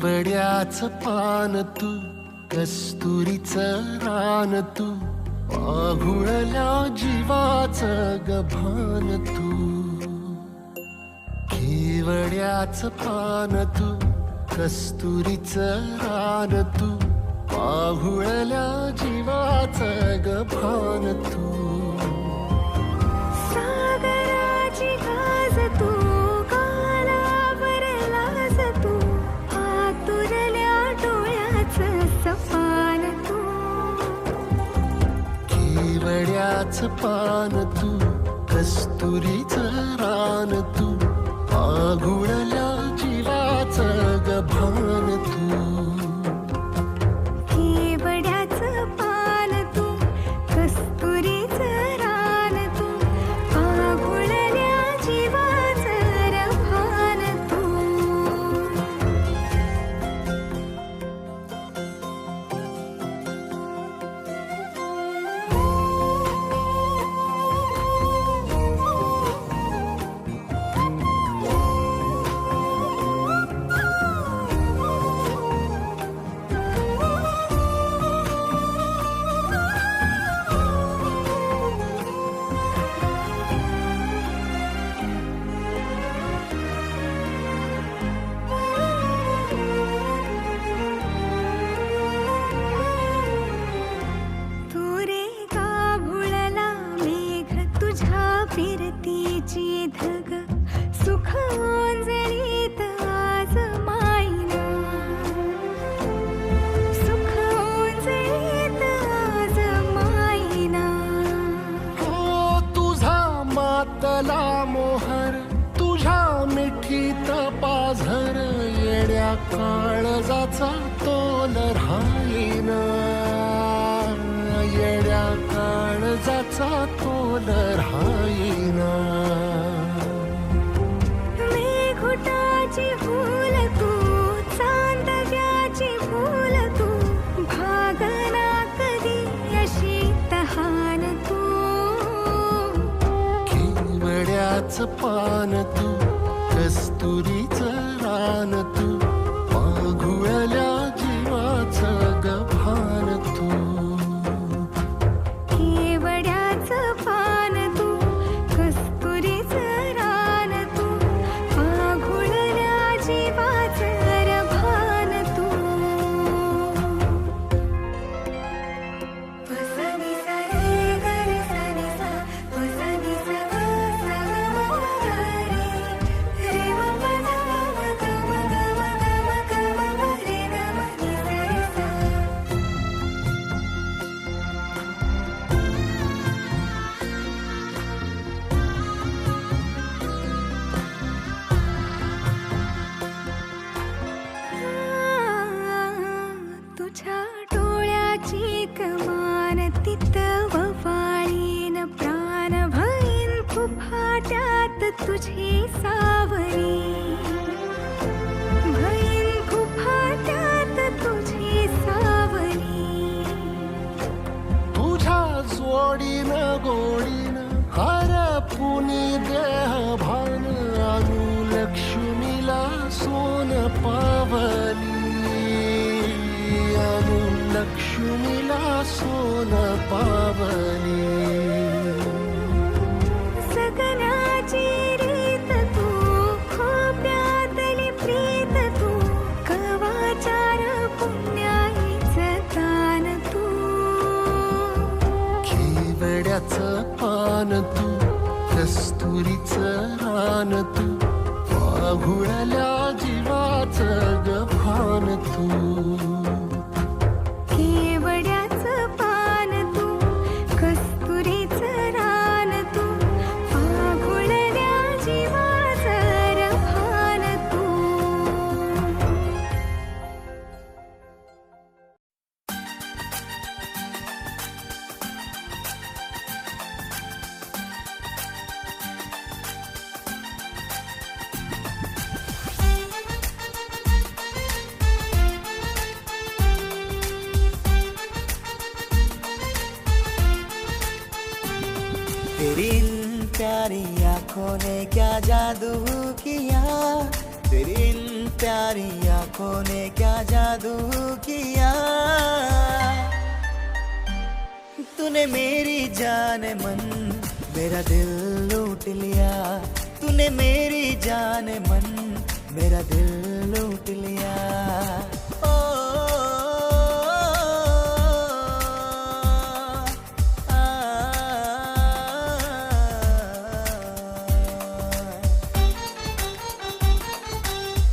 केवड्याच पान तू कस्तुरीच रान तू पाघुळल्या जीवाच गभान तू. खेवड्याच पान तू कस्तुरीच रान तू पाहुळल्या जीवाच गभान तू. केवड्याच पान तू कस्तुरीच रान तू पाघुळल्या येड्या काळजाचा तोल राहीना. येड्या काळजाचा तोल राहीना. पान तू कस्तुरीच रान तू. पाघुळल्या जीवाच गभान तू. केवड्याचं पान तू कस्तुरीचं रान तू. आघुळल्या जीवाचं तुझी सावरी. भईन फुफाट्यात तुझी सावरी. तुझ्या जोडीन गोडीन हर पुनी देह भान अनु लक्ष्मीला सोन पावली. अनु लक्ष्मीला सोन पावली. केवड्याच पान तू कस्तुरीच रान तू पाघुळल्या जीवाच गभान तू. तेरी इन प्यारी आँखों ने क्या जादू किया? तेरी इन प्यारी आँखों ने क्या जादू किया? तूने मेरी जान मन, मेरा दिल लूट लिया। तूने मेरी जान मन, मेरा दिल लूट लिया।